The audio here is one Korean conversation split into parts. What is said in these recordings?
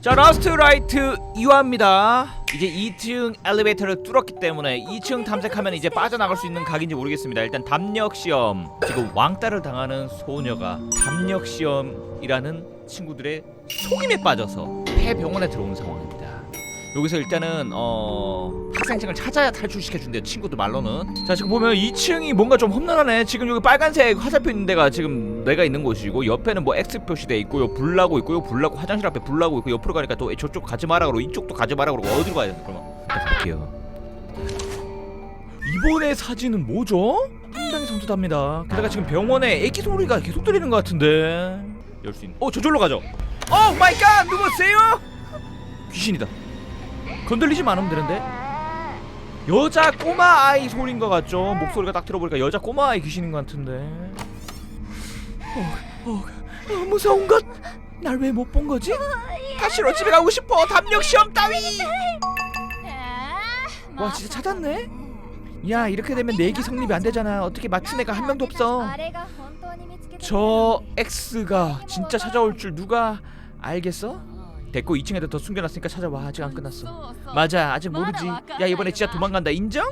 자 라스트 라이트 2화입니다. 이제 2층 엘리베이터를 뚫었기 때문에 2층 탐색하면 이제 빠져나갈 수 있는 각인지 모르겠습니다. 일단 담력 시험. 지금 왕따를 당하는 소녀가 담력 시험이라는 친구들의 속임에 빠져서 폐병원에 들어온 상황입니다 여기서 일단은 어 학생증을 찾아야 탈출시켜 준대요 친구들 말로는. 자 지금 보면 2층이 뭔가 좀 험난하네. 지금 여기 빨간색 화살표 있는 데가 지금 내가 있는 곳이고 옆에는 뭐 X 표시돼 있고 요 불 나고 있고 요 불 나고 화장실 앞에 불 나고 있고 옆으로 가니까 또 저쪽 가지 마라 그러고 이쪽도 가지 마라 그러고 어디로 가야 돼 그러면. 갈게요. 이번에 사진은 뭐죠? 상당히 섬뜩합니다. 게다가 지금 병원에 애기 소리가 계속 들리는 것 같은데. 열 수 있는. 어 저절로 가죠. 오 마이 갓! 누구세요? 귀신이다 건들리지만 않으면 되는데. 여자 꼬마 아이 소리인 것 같죠? 목소리가 딱 들어보니까 여자 꼬마 아이 귀신인 것 같은데. 어, 어, 어, 무서운 것? 날 왜 못 본 거지? 다시로 집에 가고 싶어. 담력 시험 따위. 와 진짜 찾았네? 야 이렇게 되면 내기 성립이 안 되잖아. 어떻게 맞춘 애가 한 명도 없어. 저 X가 진짜 찾아올 줄 누가 알겠어? 됐고 2층 애들 더 숨겨놨으니까 찾아와. 아직 안 끝났어. 맞아 아직 모르지. 야 이번에 진짜 도망간다. 인정?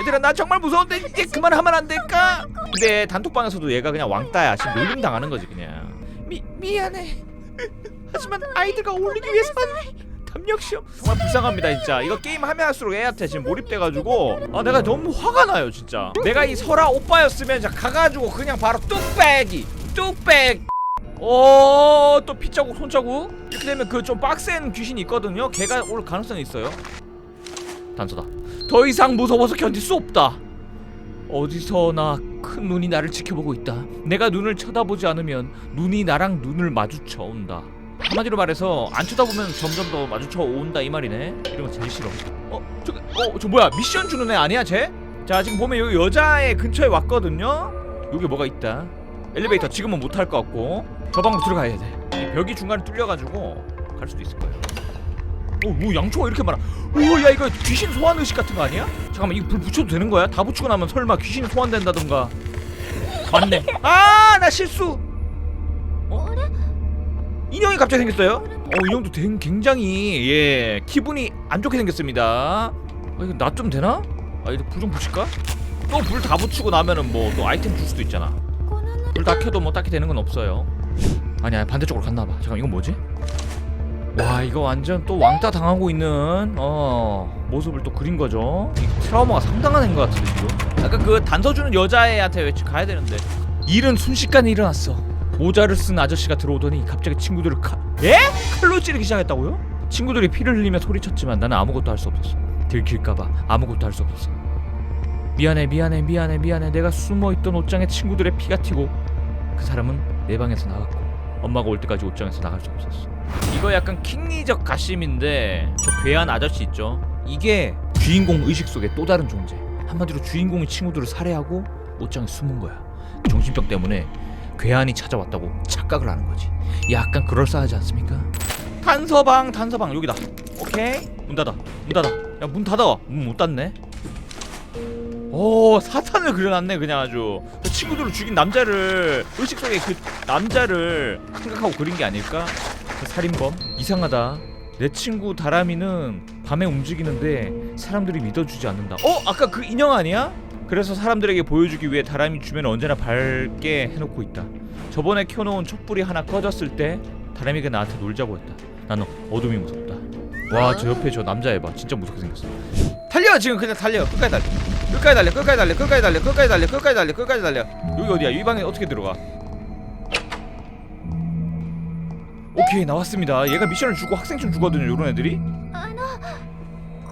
얘들아 나 정말 무서운데 이제 그만하면 안 될까? 근데 단톡방에서도 얘가 그냥 왕따야. 지금 놀림 당하는 거지 그냥. 미, 미안해. 하지만 아이들과 어울리기 위해선 담력 시험 정말 불쌍합니다 진짜. 이거 게임 하면 할수록 애한테 지금 몰입돼가지고. 아 내가 너무 화가 나요 진짜. 내가 이 설아 오빠였으면 가가지고 그냥 바로 뚝배기. 뚝배 오또 피자국 손자국? 이렇게 되면 그 좀 빡센 귀신이 있거든요. 걔가 올 가능성이 있어요. 단서다. 더 이상 무서워서 견딜 수 없다. 어디서나 큰 눈이 나를 지켜보고 있다. 내가 눈을 쳐다보지 않으면 눈이 나랑 눈을 마주쳐 온다. 한마디로 말해서 안 쳐다보면 점점 더 마주쳐 온다 이 말이네. 이런 거 제일 싫어. 어? 저기 어저 뭐야? 미션 주는 애 아니야 쟤? 자 지금 보면 여기 여자애 근처에 왔거든요. 여기 뭐가 있다? 엘리베이터 지금은 못탈것 같고 저 방으로 들어가야 돼 벽이 중간에 뚫려가지고 갈 수도 있을 거예요 오, 오 양초가 이렇게 많아 오 야 이거 귀신 소환 의식 같은 거 아니야? 잠깐만 이거 불 붙여도 되는 거야? 다 붙이고 나면 설마 귀신 소환된다던가 맞네 아 나 실수 어? 인형이 갑자기 생겼어요? 어 인형도 된- 굉장히 예 기분이 안 좋게 생겼습니다 아 이거 나 좀 되나? 아 이거 불 좀 붙일까? 또 불 다 붙이고 나면은 뭐 또 아이템 줄 수도 있잖아 불 다 켜도 뭐 딱히 되는 건 없어요 아니야 반대쪽으로 갔나봐. 잠깐 이건 뭐지? 와 이거 완전 또 왕따 당하고 있는 어 모습을 또 그린 거죠. 이 트라우마가 상당한 애인 것 같은데 지금 아까 그 단서 주는 여자애한테 왜 가야 되는데. 일은 순식간에 일어났어. 모자를 쓴 아저씨가 들어오더니 갑자기 친구들을 칼 예? 칼로 찌르기 시작했다고요? 친구들이 피를 흘리며 소리쳤지만 나는 아무것도 할 수 없었어. 들킬까봐 아무것도 할 수 없었어. 미안해 미안해 미안해 미안해. 내가 숨어있던 옷장에 친구들의 피가 튀고 그 사람은 내 방에서 나갔고 엄마가 올 때까지 옷장에서 나갈 수 없었어. 이거 약간 킹리적 가심인데 저 괴한 아저씨 있죠? 이게 주인공 의식 속의 또 다른 존재. 한마디로 주인공이 친구들을 살해하고 옷장에 숨은 거야. 정신병 때문에 괴한이 찾아왔다고 착각을 하는 거지. 약간 그럴싸하지 않습니까? 단서방 단서방 여기다. 오케이? 문 닫아 문 닫아. 야 문 닫아. 문 못 닫네 오 사탄을 그려놨네 그냥 아주. 그 친구들을 죽인 남자를 의식 속에 그 남자를 생각하고 그린 게 아닐까? 그 살인범? 이상하다. 내 친구 다람이는 밤에 움직이는데 사람들이 믿어주지 않는다. 어? 아까 그 인형 아니야? 그래서 사람들에게 보여주기 위해 다람이 주변을 언제나 밝게 해놓고 있다. 저번에 켜놓은 촛불이 하나 꺼졌을 때 다람이가 나한테 놀자고 했다. 나는 어둠이 무섭다. 와 저 옆에 저 남자애 봐. 진짜 무섭게 생겼어 달려 지금 그냥 달려. 끝까지 달려. 끝까지 달려 끝까지 달려 끝까지 달려 끝까지 달려 끝까지 달려 끝까지 달려. 여기 어디야? 이 방에 어떻게 들어가? 오케이 나왔습니다. 얘가 미션을 주고 학생증 주거든요 요런 애들이.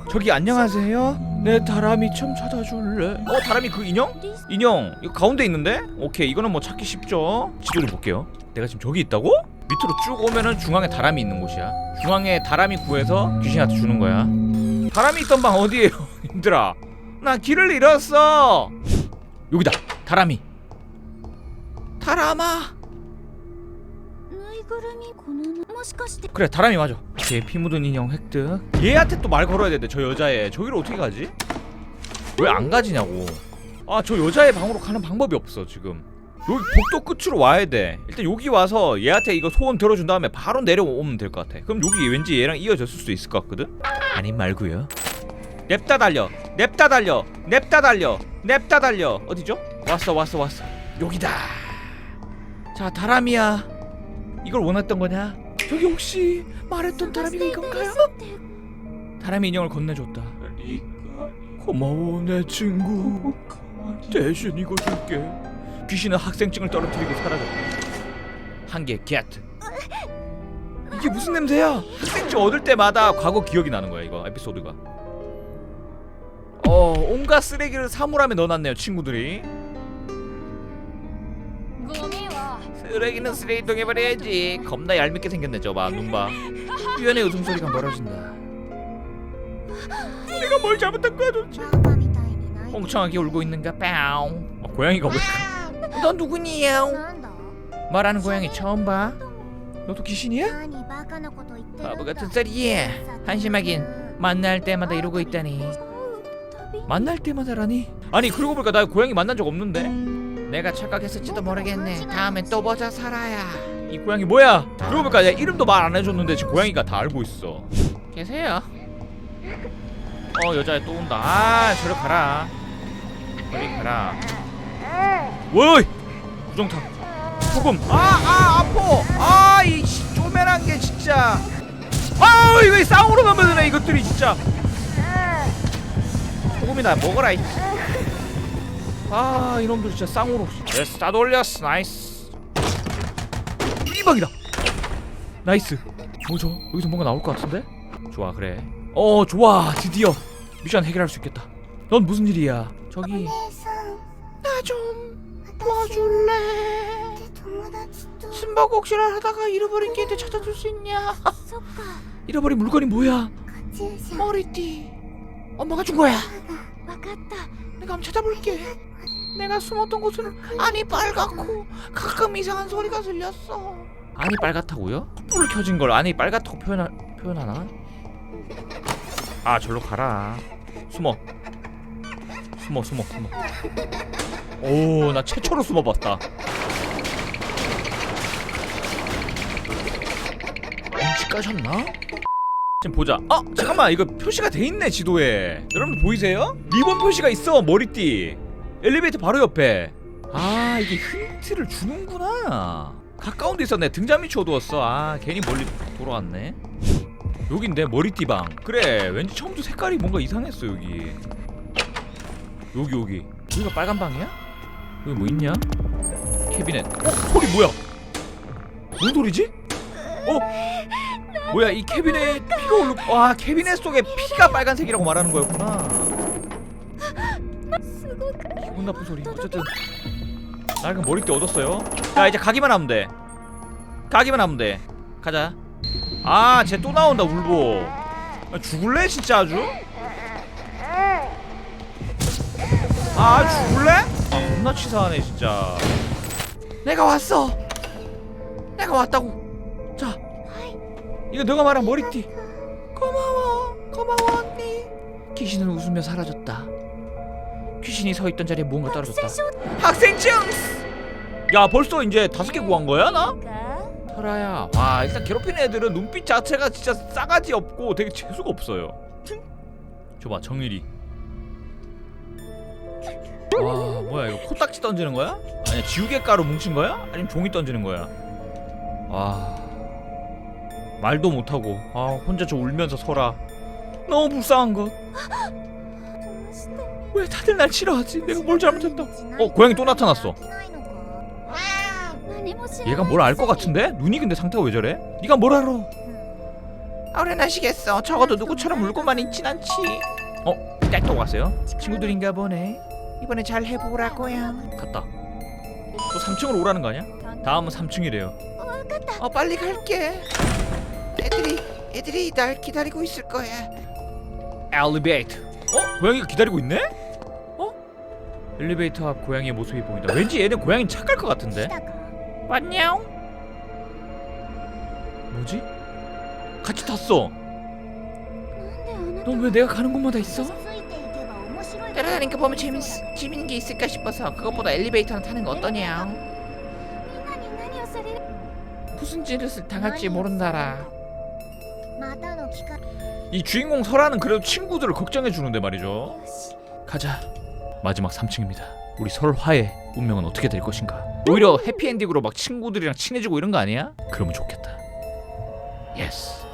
저기 안녕하세요. 내 다람이 좀 찾아줄래? 어 다람이 그 인형? 인형. 이거 가운데 있는데? 오케이 이거는 뭐 찾기 쉽죠. 지도 좀 볼게요. 내가 지금 저기 있다고? 밑으로 쭉 오면은 중앙에 다람이 있는 곳이야. 중앙에 다람이 구해서 귀신한테 주는 거야 바람이 있던 방 어디에요? 힘들아. 나 길을 잃었어. 여기다. 다람이. 다람아. 그래 다람이 맞아 제피 묻은 인형 획득 얘한테 또 말 걸어야 되는데 저 여자애 저기로 어떻게 가지? 왜 안 가지냐고 아 저 여자애 방으로 가는 방법이 없어 지금 여기 복도 끝으로 와야 돼 일단 여기 와서 얘한테 이거 소원 들어준 다음에 바로 내려오면 될 것 같아 그럼 여기 왠지 얘랑 이어졌을 수 있을 것 같거든? 아님 말고요. 냅다 달려. 냅다 달려. 냅다 달려. 냅다 달려. 어디죠? 왔어 왔어 왔어. 여기다. 자 다람이야. 이걸 원했던 거냐? 저기 혹시 말했던 다람이가 이건가요? 다람이 인형을 건네줬다. 고마워 내 친구. 대신 이거 줄게. 귀신은 학생증을 떨어뜨리고 사라졌다. 한개 게트 이게 무슨 냄새야? 흑백주 얻을 때마다 과거 기억이 나는 거야 이거 에피소드가. 어 온갖 쓰레기를 사물함에 넣어놨네요 친구들이. 쓰레기는 쓰레기통에 버려야지. 겁나 얄밉게 생겼네 저봐 눈봐. 유연의 웃음소리가 멀어진다. 내가 뭘 잘못한 거야 도대체? 멍청하게 울고 있는가 뺨 어, 고양이가 아! 왜? 넌 누구니요? 말하는 고양이 처음 봐? 너도 귀신이야? 바보 같은 소리야. 한심하긴 만날 때마다 이러고 있다니. 만날 때마다라니? 아니 그러고 보니까 나 고양이 만난 적 없는데. 내가 착각했을지도 모르겠네. 다음엔 또 보자 살아야. 이 고양이 뭐야? 그러고 보니까 내 이름도 말 안 해줬는데 지금 고양이가 다 알고 있어. 계세요. 어 여자애 또 온다. 아 저리 가라. 저리 가라. 오이 부정타. 죽음. 아, 아, 아파. 아, 이 쪼매난 게 진짜. 아, 이거 싸움으로 가면 되네, 이것들이 진짜. 조금이나 먹어라, 이. 아, 이놈들 진짜 쌍으로. 됐어, 다 돌렸어. 나이스. 이박이다. 나이스. 뭐죠? 여기서 뭔가 나올 것 같은데? 좋아, 그래. 어, 좋아. 드디어 미션 해결할 수 있겠다. 넌 무슨 일이야? 저기. 나 좀 도와줄래? 햄버거 혹시나 하다가 잃어버린 게 있는데 찾아줄 수 있냐? 잃어버린 물건이 뭐야? 머리띠. 엄마가 준 거야. 내가 한번 찾아볼게. 내가 숨었던 곳은 아니 빨갛고 가끔 이상한 소리가 들렸어. 아니 빨갛다고요? 불을 켜진 걸 아니 빨갛다고 표현하, 표현하나? 아 절로 가라. 숨어. 숨어 숨어 숨어. 오 나 최초로 숨어봤다. 까셨나? 지금 보자. 아 잠깐만 이거 표시가 돼 있네 지도에. 여러분들 보이세요? 리본 표시가 있어 머리띠. 엘리베이터 바로 옆에. 아 이게 힌트를 주는구나. 가까운 데 있었네. 등잔 밑이 어두웠어. 아 괜히 멀리 돌아왔네. 여긴데 머리띠 방. 그래 왠지 처음부터 색깔이 뭔가 이상했어 여기. 여기 여기. 여기가 빨간 방이야? 여기 뭐 있냐? 캐비넷. 어 소리 뭐야? 뭔 소리지? 어? 뭐야 이 캐비넷 피가 올라 와 캐비넷 속에 피가 빨간색이라고 말하는 거였구나. 기분 나쁜 소리. 어쨌든. 낡은 머리띠 얻었어요. 자 이제 가기만 하면 돼. 가기만 하면 돼. 가자. 아쟤 또 나온다 울보. 아, 죽을래 진짜 아주? 아 죽을래? 아 겁나 치사하네 진짜. 내가 왔어. 내가 왔다고. 자 이거 너가 말한 머리띠. 고마워 고마워 언니. 귀신은 웃으며 사라졌다. 귀신이 서 있던 자리에 무언가 떨어졌다. 학생증 야 벌써 이제 다섯 개 구한 거야 나? 설아야 와 일단 괴롭히는 애들은 눈빛 자체가 진짜 싸가지 없고 되게 재수가 없어요. 줘봐 정일이 와 뭐야 이거 코딱지 던지는 거야? 아니야 지우개 가루 뭉친 거야? 아니면 종이 던지는 거야? 와 말도 못하고 아 혼자 저 울면서 서라 너무 불쌍한 것. 왜 다들 날 싫어하지? 내가 뭘 잘못했다. 어 고양이 또 나타났어. 얘가 뭘 알 것 같은데? 눈이 근데 상태가 왜 저래? 네가 뭘 알아? 어련하시겠어. 적어도 누구처럼 울고만 있진 않지. 어? 딸또 왔어요? 친구들인가 보네. 이번에 잘 해보라고요. 갔다. 또 3층으로 오라는 거 아니야? 다음은 3층이래요. 어 빨리 갈게. 애들이 애들이 날 기다리고 있을 거야. 엘리베이터. 어? 고양이가 기다리고 있네? 어? 엘리베이터 앞 고양이의 모습이 보인다. 왠지 얘네 고양이 착할 것 같은데. 안녕. 뭐지? 같이 탔어. 넌 왜 내가 가는 곳마다 있어? 따라다니까 보면 재밌 재밌는 게 있을까 싶어서 그것보다 엘리베이터는 타는 거 어떠냐? 무슨 짓을 당할지 모른다라. 이 주인공 설아는 그래도 친구들을 걱정해 주는데 말이죠. 가자. 마지막 3층입니다. 우리 설화의 운명은 어떻게 될 것인가? 오히려 해피엔딩으로 막 친구들이랑 친해지고 이런 거 아니야? 그러면 좋겠다. 예스